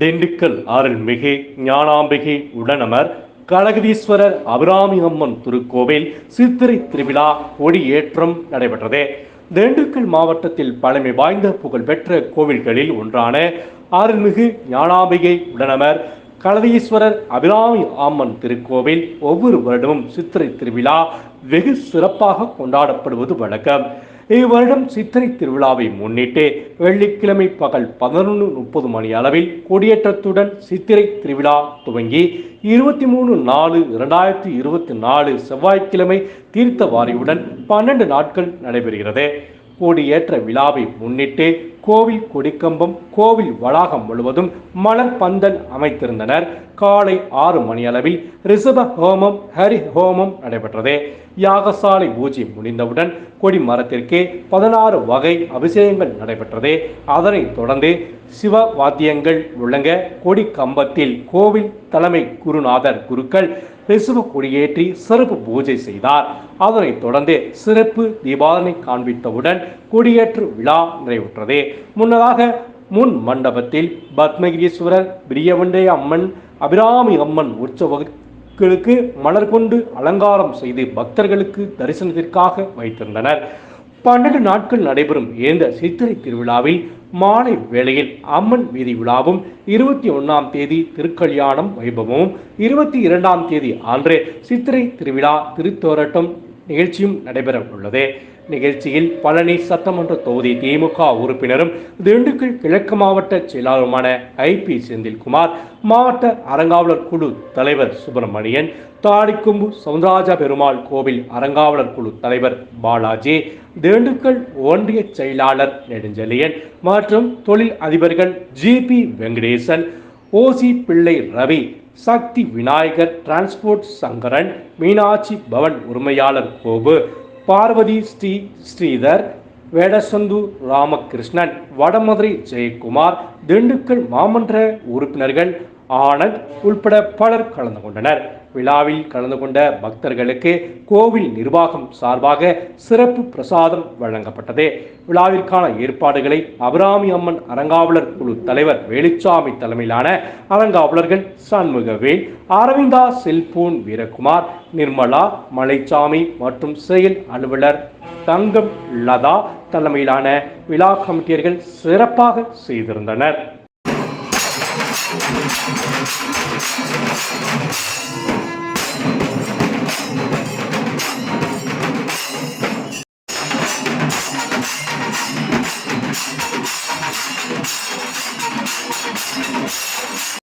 திண்டுக்கல் அருள்மிகு ஞானாம்பிகை உடனமர் கனகதீஸ்வரர் அபிராமி அம்மன் திருக்கோவில் சித்திரை திருவிழா கொடியேற்றம் நடைபெற்றது. திண்டுக்கல் மாவட்டத்தில் பழமை வாய்ந்த புகழ்பெற்ற கோவில்களில் ஒன்றான அருள்மிகு ஞானாம்பிகை உடனமர் கலதீஸ்வரர் அபிராமி அம்மன் திருக்கோவில் ஒவ்வொரு வருடமும் சித்திரை திருவிழா வெகு சிறப்பாக கொண்டாடப்படுவது வழக்கம். இவ்வருடம் சித்திரை திருவிழாவை முன்னிட்டு வெள்ளிக்கிழமை பகல் பதினொன்று முப்பது மணி அளவில் கொடியேற்றத்துடன் சித்திரை திருவிழா துவங்கி இருபத்தி மூணு நாலு இரண்டாயிரத்தி இருபத்தி நாலு செவ்வாய்க்கிழமை தீர்த்தவாரியுடன் பன்னெண்டு நாட்கள் நடைபெறுகிறது. கொடியேற்ற விழாவை முன்னிட்டு கோவில் கொடிக்கம்பம் கோவில் வளாகம் முழுவதும் மலர் பந்தல் அமைத்திருந்தனர். காலை ஆறு மணி அளவில் ரிஷப ஹோமம் ஹரி ஹோமம் நடைபெற்றது. யாகசாலை பூஜை முடிந்தவுடன் கொடி மரத்திற்கு பதினாறு வகை அபிஷேகங்கள் நடைபெற்றது. அதனைத் தொடர்ந்து சிவ வாத்தியங்கள் முழங்க கொடி கம்பத்தில் கோவில் தலைமை குருநாதர் குருக்கள் ரிசுவ கொடியேற்றி சிறப்பு பூஜை செய்தார். அதனைத் தொடர்ந்து சிறப்பு தீபாவளி காண்பித்தவுடன் கொடியேற்று விழா நிறைவுற்றது. முன்னதாக முன் மண்டபத்தில் பத்மகிரீஸ்வரர் பிரியவண்டே அம்மன் அபிராமி அம்மன் உற்சவங்களுக்கு மலர் கொண்டு அலங்காரம் செய்து பக்தர்களுக்கு தரிசனத்திற்காக வைத்திருந்தனர். பன்னெண்டு நாட்கள் நடைபெறும் இந்த சித்திரை திருவிழாவில் மாலை வேளையில் அம்மன் வீதி விழாவும் இருபத்தி ஒன்றாம் தேதி திருக்கல்யாணம் வைபவமும் இருபத்தி இரண்டாம் தேதி அன்று சித்திரை திருவிழா திருத்தோரட்டம் நிகழ்ச்சியும் நடைபெற உள்ளது நிகழ்ச்சியில் பழனி சட்டமன்ற தொகுதி திமுக உறுப்பினரும் திண்டுக்கல் கிழக்கு மாவட்ட செயலாளருமான ஐ. பி. செந்தில்குமார் மாவட்ட அறங்காவலர் குழு தலைவர் சுப்பிரமணியன் தாடிக்கொம்பு சவுந்தரராஜா பெருமாள் கோவில் அறங்காவலர் குழு தலைவர் பாலாஜி திண்டுக்கல் ஒன்றிய செயலாளர் நெடுஞ்செழியன் மற்றும் தொழில் அதிபர்கள் G P Venkatesan O C Pillai Ravi Sakthi Vinayagar transport Sankaran Meenakshi Bhavan உரிமையாளர் கோபு பார்வதி ஸ்ரீ ஸ்ரீதர் வேடசந்து ராமகிருஷ்ணன் வடமதுரை ஜெயக்குமார் திண்டுக்கல் மாமன்ற உறுப்பினர்கள் ஆனந்த் உள்பட பலர் கலந்து கொண்டனர். விழாவில் கலந்து கொண்ட பக்தர்களுக்கு கோவில் நிர்வாகம் சார்பாக சிறப்பு பிரசாதம் வழங்கப்பட்டது. விழாவிற்கான ஏற்பாடுகளை அபிராமி அம்மன் அறங்காவலர் குழு தலைவர் வேலுச்சாமி தலைமையிலான அறங்காவலர்கள் சண்முகவேல் அரவிந்தா செல்போன் வீரகுமார் நிர்மலா மலைச்சாமி மற்றும் செயல் அலுவலர் தங்கம் லதா தலைமையிலான விழா கமிட்டியர்கள் சிறப்பாக செய்திருந்தனர். Thank you.